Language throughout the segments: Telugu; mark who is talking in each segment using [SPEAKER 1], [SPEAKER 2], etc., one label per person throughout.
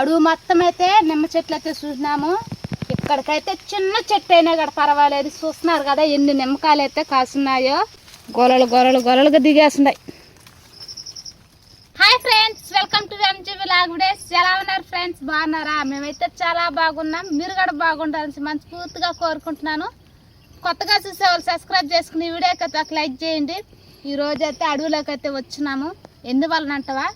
[SPEAKER 1] అడుగు మొత్తం అయితే నిమ్మ చెట్లు అయితే చూసినాము. ఇక్కడికైతే చిన్న చెట్టు అయినా కూడా పర్వాలేదు. చూస్తున్నారు కదా ఎన్ని నిమ్మకాయలు అయితే కాసున్నాయో గొలలు గొలలు గొలలుగా దిగేస్తున్నాయి hi friends welcome to MG vlog ఎలా ఉన్నారు ఫ్రెండ్స్ బాగున్నారా? మేమైతే చాలా బాగున్నాం. మీరు కూడా బాగుండాలని మనస్ఫూర్తిగా కోరుకుంటున్నాను. కొత్తగా చూసే వాళ్ళు సబ్స్క్రైబ్ చేసుకుని వీడియోకి అయితే ఒక లైక్ చేయండి. ఈ రోజైతే అయితే అడవిలోకి అయితే వచ్చినాము. ఎందువలన అంటవా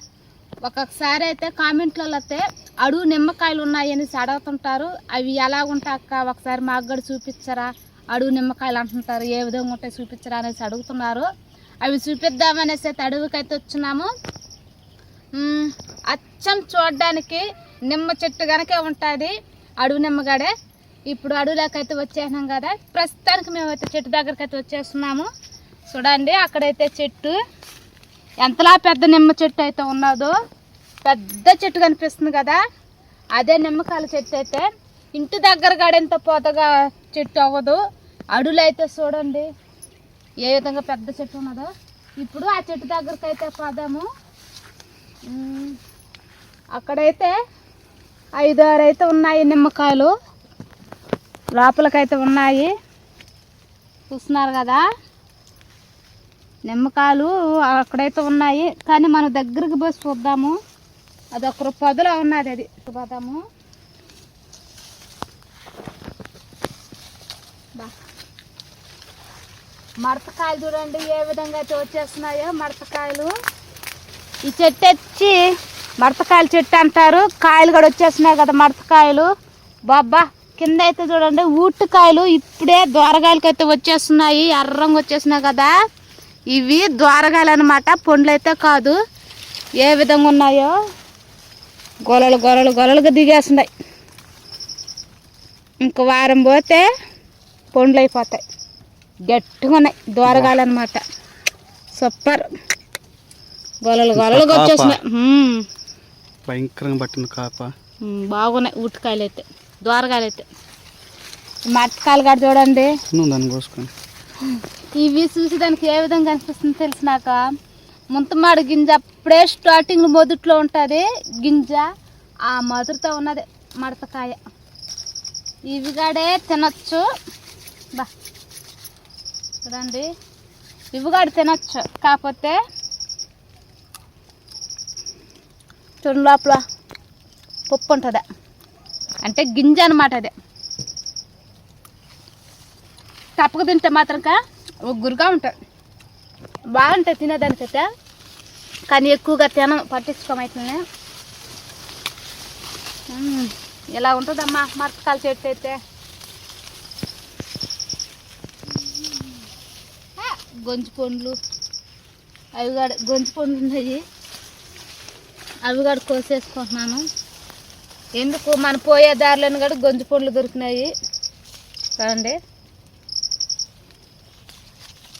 [SPEAKER 1] ఒక్కొక్కసారి అయితే కామెంట్లలో అయితే అడుగు నిమ్మకాయలు ఉన్నాయని అడుగుతుంటారు అవి ఎలా ఉంటాక ఒకసారి మాకు కూడా చూపించరా అడుగు నిమ్మకాయలు అంటుంటారు ఏ విధంగా ఉంటాయి చూపించరా అనేసి అడుగుతున్నారు. అవి చూపిద్దామనేసి అయితే అడవికి వచ్చినాము అచ్చం చూడడానికి నిమ్మ చెట్టు కనుక ఉంటుంది అడవి నిమ్మగాడే. ఇప్పుడు అడవిలోకి వచ్చేసినాం కదా. ప్రస్తుతానికి మేమైతే చెట్టు దగ్గరికి అయితే వచ్చేస్తున్నాము. చూడండి అక్కడైతే చెట్టు. ఎంతలా పెద్ద నిమ్మ చెట్టు అయితే ఉన్నదో. పెద్ద చెట్టు కనిపిస్తుంది కదా అదే నిమ్మకాయల చెట్టు అయితే. ఇంటి దగ్గర గడెంత పోతగా చెట్టు అవ్వదు. అడులైతే అయితే చూడండి ఏ విధంగా పెద్ద చెట్టు ఉన్నదో. ఇప్పుడు ఆ చెట్టు దగ్గరకు అయితే పోదాము. అక్కడైతే ఐదు ఆరు అయితే ఉన్నాయి నిమ్మకాయలు. లోపలకైతే ఉన్నాయి. చూస్తున్నారు కదా? నిమ్మకాయలు అక్కడైతే ఉన్నాయి. కానీ మన దగ్గరికి పోయి చూద్దాము. అది ఒక పొదలో ఉన్నది అది. పోదాము. మరతకాయలు మడతకాయలు చూడండి ఏ విధంగా అయితే వచ్చేస్తున్నాయో మడతకాయలు ఈ చెట్టు వచ్చి మడతకాయల చెట్టు అంటారు. కాయలు కూడా వచ్చేస్తున్నాయి కదా మడతకాయలు బాబ్బా కింద అయితే చూడండి ఊట్టుకాయలు ఇప్పుడే దోరగాయలకి అయితే వచ్చేస్తున్నాయి. ఎర్రంగా వచ్చేసినాయి కదా. ఇవి దోరగాయలు అనమాట పండ్లు అయితే కాదు. ఏ విధంగా ఉన్నాయో గొలలు గొలలు గొలలుగా దిగేస్తున్నాయి. ఇంక వారం పోతే పండ్లు అయిపోతాయి. గట్టిగా ఉన్నాయి. దోరగాయలు అనమాట సూపర్. గొలలు గొలలుగా. వచ్చేసినాయి.
[SPEAKER 2] భయంకరంగా పట్టింది కాప.
[SPEAKER 1] బాగున్నాయి. ఊటికాయలు అయితే దోరగాయలు అయితే. మట్టకాయలు కూడా చూడండి.
[SPEAKER 2] దాన్ని కోసుకొని?
[SPEAKER 1] ఇవి చూసి దానికి ఏ విధంగా అనిపిస్తుంది తెలిసినాక? ముంతమాడు గింజ అప్పుడే స్టార్టింగ్ మొదట్లో ఉంటుంది. గింజ ఆ మధురతో ఉన్నది మడతకాయ. ఇవి కాడే తినొచ్చు. బా. చూడండి. ఇవి కూడా తినొచ్చు. కాకపోతే చూడండి లోపల పప్పు ఉంటుంది. అంటే గింజ అనమాట అదే. తప్పక తింటే మాత్రం ఉగ్గురుగా ఉంటుంది. బాగుంటుంది తినేదానికైతే. కానీ ఎక్కువగా తినం పట్టించుకోమైతుంది ఇలా ఉంటుందమ్మా మరతకాల చెట్టు అయితే? గొంజి పండ్లు. అవి కాడ గొంజు పండ్లు ఉన్నాయి. అవి కాడ కోసేసుకుంటున్నాను. ఎందుకు? మన పోయే దారిలోని కూడా గొంజి పండ్లు దొరికినాయి. చూడండి.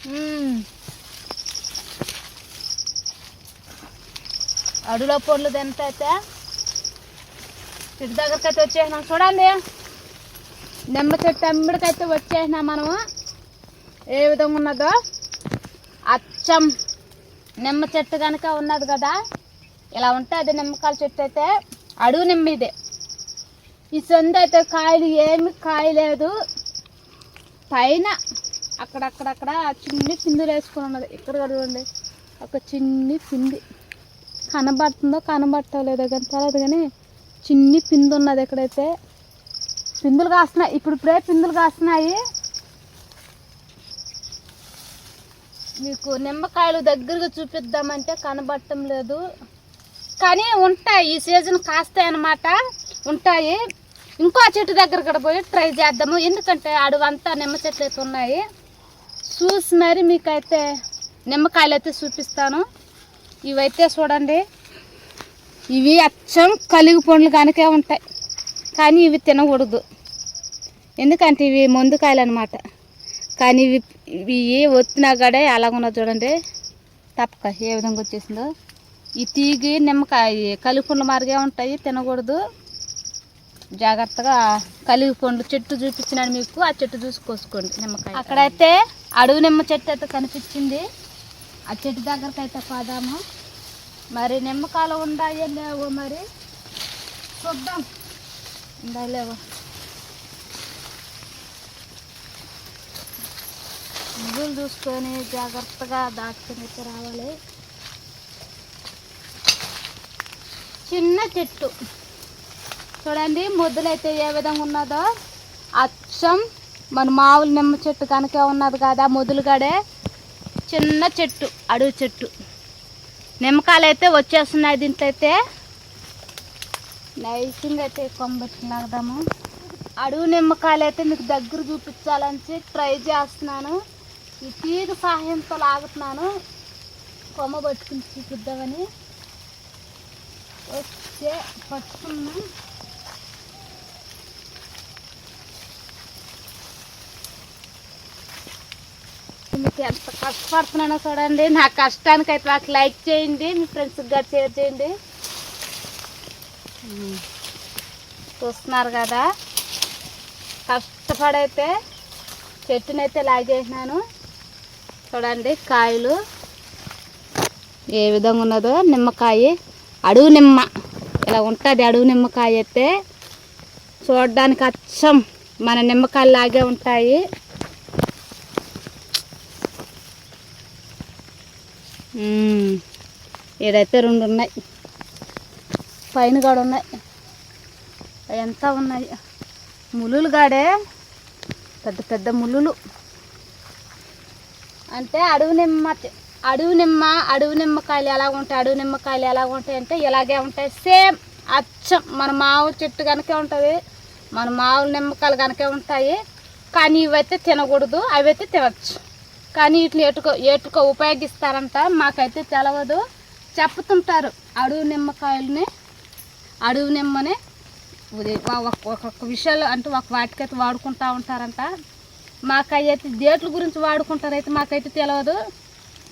[SPEAKER 1] మ్మ్. అడుగులో పండ్లు తింటే చెట్టు దగ్గరికి అయితే వచ్చేసినాం. చూడండి. నిమ్మ చెట్టు అమ్మిడికైతే వచ్చేసినాం మనము. ఏ విధంగా ఉన్నదో? అచ్చం. నిమ్మ చెట్టు కనుక ఉన్నది కదా? ఇలా ఉంటుంది నిమ్మకాయల చెట్టు అయితే. అడుగు నిమ్మ ఇదే ఈ సొంత అయితే కాయలు ఏమి కాయలేదు. పైన అక్కడక్కడక్కడ చిన్ని పిందులు వేసుకుని ఉన్నది. ఇక్కడ చూడండి ఒక చిన్ని పిండి కనబడుతుందో కనబట్టలేదో కానీ తెలియదు కానీ చిన్ని పిందు ఉన్నది ఎక్కడైతే. పిందులు కాస్తున్నాయి. ఇప్పుడు ఇప్పుడే పిందులు కాస్తున్నాయి. మీకు నిమ్మకాయలు దగ్గరగా చూపిద్దామంటే కనబడటం లేదు. కానీ ఉంటాయి. ఈ సీజన్ కాస్తాయి అన్నమాట. ఉంటాయి. ఇంకో చెట్టు దగ్గర కూడా పోయి ట్రై చేద్దాము. ఎందుకంటే అడవంతా నిమ్మ చెట్లు అయితే ఉన్నాయి. చూసి మరి మీకైతే నిమ్మకాయలు అయితే చూపిస్తాను. ఇవైతే చూడండి. ఇవి అచ్చం కలిగి పండ్లు కనుకే ఉంటాయి. కానీ ఇవి తినకూడదు. ఎందుకంటే ఇవి మందు కాయలు అనమాట కానీ ఇవి ఇవి ఒత్తినా గడే అలాగున్నా చూడండి. తప్పక ఏ విధంగా వచ్చేసిందో. ఈ తీగి నిమ్మకాయ కలిగి పండ్లు మార్గే ఉంటాయి. తినకూడదు. జాగ్రత్తగా కలిగి పండ్లు చెట్టు చూపించినాడు మీకు. ఆ చెట్టు చూసుకోసుకోండి నిమ్మకాయ. అక్కడైతే అడవి నిమ్మ చెట్టు అయితే కనిపించింది. ఆ చెట్టు దగ్గరకు అయితే పోదాము. మరి నిమ్మకాయలు ఉన్నాయో లేవో మరి? చూద్దాం. లేవు? ముగ్గులు చూసుకొని జాగ్రత్తగా దాచుకొని రావాలి. చిన్న చెట్టు. చూడండి ముద్దులైతే ఏ విధంగా ఉన్నదో. అచ్చం. మన మామూలు నిమ్మ చెట్టు కనుక ఉన్నది కదా మొదలుగాడే చిన్న చెట్టు అడవి చెట్టు. నిమ్మకాయలు అయితే వచ్చేస్తున్నాయి దీంట్లో అయితే నైసింగ్ అయితే కొమ్మబెట్టి లాగదాము అడుగు నిమ్మకాయలు అయితే మీకు దగ్గర చూపించాలని ట్రై చేస్తున్నాను. ఈ తీగ సహాయంతో లాగుతున్నాను. కొమ్మ పట్టుకుని చూపిద్దామని. వచ్చే పట్టుకున్నాం. మీకు ఎంత కష్టపడుతున్నానో చూడండి. నా కష్టానికి అయితే నాకు లైక్ చేయండి మీ ఫ్రెండ్స్కి కూడా షేర్ చేయండి. చూస్తున్నారు కదా? కష్టపడైతే చెట్టునైతే లాగేసినాను చూడండి కాయలు ఏ విధంగా ఉన్నదో. నిమ్మకాయ అడుగు నిమ్మ. ఇలా ఉంటుంది అడుగు నిమ్మకాయ అయితే చూడడానికి అచ్చం. మన నిమ్మకాయలు లాగే ఉంటాయి. ఏడైతే రెండు ఉన్నాయి. పైన కాడ ఉన్నాయి. ఎంత ఉన్నాయి? ములులు కాడే. పెద్ద పెద్ద ములులు. అంటే అడవి నిమ్మ అడవి నిమ్మ అడవి నిమ్మకాయలు ఎలా ఉంటాయి? అడవి నిమ్మకాయలు ఎలా ఉంటాయి అంటే ఇలాగే ఉంటాయి. సేమ్ అచ్చం. మన మామూలు చెట్టు కనుకే ఉంటుంది. మన మామూలు నిమ్మకాయలు కనుకే ఉంటాయి. కానీ ఇవైతే తినకూడదు. అవైతే తినచ్చు. కానీ వీటిని ఎటుకో ఎటుకో ఉపయోగిస్తారంట మాకైతే తెలవదు. చెప్పుతుంటారు. అడవి నిమ్మకాయలని అడవి నిమ్మని ఒక- ఒక్కొక్క విషయాలు అంటే ఒక వాటికైతే వాడుకుంటా ఉంటారంట. మాకైతే డేట్ల గురించి వాడుకుంటారైతే మాకైతే తెలియదు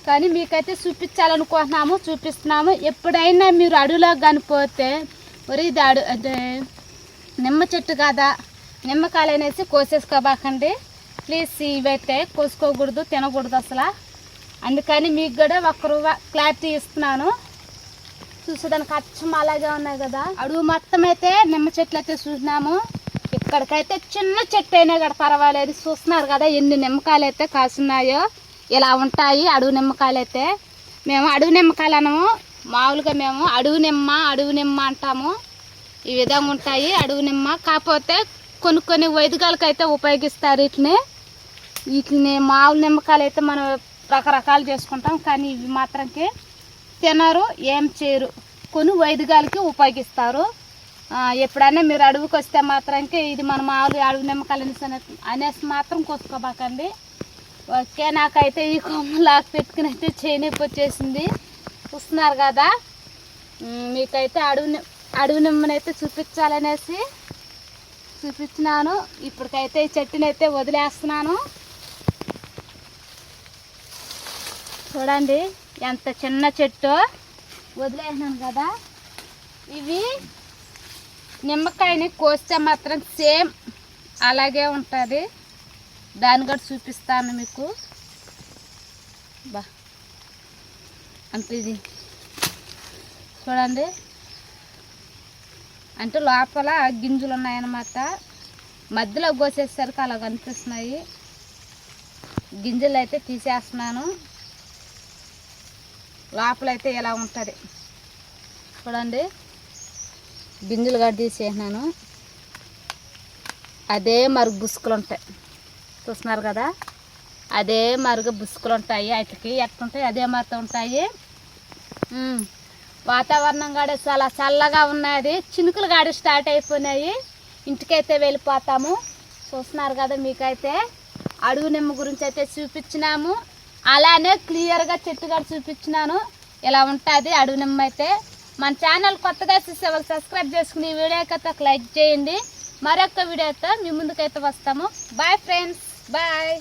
[SPEAKER 1] కానీ మీకైతే చూపించాలనుకుంటున్నాము చూపిస్తున్నాము. ఎప్పుడైనా మీరు అడవిలో కనిపోతే మరి ఇది అడు అంటే నిమ్మ చెట్టు కదా? నిమ్మకాయలు అనేసి కోసేసుకోబాకండి. ప్లీజ్ ఇవైతే కోసుకోకూడదు తినకూడదు అసలు. అందుకని మీకు కూడా ఒక రూపా క్లారిటీ ఇస్తున్నాను. చూసేదానికి అచ్చం అలాగే ఉన్నాయి కదా. అడుగు మొత్తం అయితే నిమ్మ చెట్లు అయితే చూసినాము. ఇక్కడికైతే చిన్న చెట్టు అయినా కూడా పర్వాలేదు. చూస్తున్నారు కదా ఎన్ని నిమ్మకాయలు అయితే కాసున్నాయో ఇలా ఉంటాయి అడుగు నిమ్మకాయలు అయితే. మేము అడుగు నిమ్మకాయలు అనము. మామూలుగా మేము అడుగు నిమ్మ అడుగు నిమ్మ అంటాము. ఈ విధంగా ఉంటాయి అడుగు నిమ్మ. కాకపోతే కొన్ని కొన్ని వైద్యాలకు అయితే ఉపయోగిస్తారు వీటిని. వీటిని మామూలు నిమ్మకాయలు అయితే మనం రకరకాలు చేసుకుంటాం కానీ ఇవి మాత్రంకే తినరు ఏం చేయరు. కొన్ని వైద్యాలకి ఉపయోగిస్తారు. ఎప్పుడైనా మీరు అడవికి వస్తే మాత్రంకి ఇది మన మామూలు అడవి నిమ్మకాయలు అనేసి అనేసి మాత్రం కోసుకోబాకండి ఓకే నాకైతే ఈ కొమ్మ లాక్ పెట్టుకుని అయితే చేయనొప్పి వచ్చేసింది. చూస్తున్నారు కదా? మీకైతే అడవి అడవి నిమ్మనైతే చూపించాలనేసి చూపించినాను. ఇప్పటికైతే ఈ చెట్టునైతే వదిలేస్తున్నాను. చూడండి ఎంత చిన్న చెట్టు వదిలేసినాను కదా. ఇవి నిమ్మకాయని కోస్తే మాత్రం సేమ్ అలాగే ఉంటుంది. దాన్ని కూడా చూపిస్తాను మీకు. బా. అంటే ఇది. చూడండి. అంటే లోపల గింజలు ఉన్నాయన్నమాట. మధ్యలో కోసేసరికి అలా కనిపిస్తున్నాయి గింజలు అయితే తీసేస్తున్నాను. లోపలైతే ఇలా ఉంటుంది? చూడండి. గింజలు కూడా తీసేసినాను. అదే మరుగు బుసుకులు ఉంటాయి. చూస్తున్నారు కదా? అదే మరుగు బుసుకులు ఉంటాయి. వాటికి ఎట్లుంటాయి అదే మరత ఉంటాయి. వాతావరణం కూడా చాలా చల్లగా ఉన్నది. చినుకులు కాడ స్టార్ట్ అయిపోయినాయి. ఇంటికైతే వెళ్ళిపోతాము. చూస్తున్నారు కదా మీకైతే? అడుగు నిమ్మ గురించి అయితే చూపించినాము. అలానే క్లియర్గా చెట్టు కూడా చూపించినాను. ఇలా ఉంటుంది అడుగు నిమ్మ అయితే. మన ఛానల్ కొత్తగా చూసే వాళ్ళు సబ్స్క్రైబ్ చేసుకుని ఈ ఒక లైక్ చేయండి. మరొక వీడియోతో మీ ముందుకైతే వస్తాము. Bye friends bye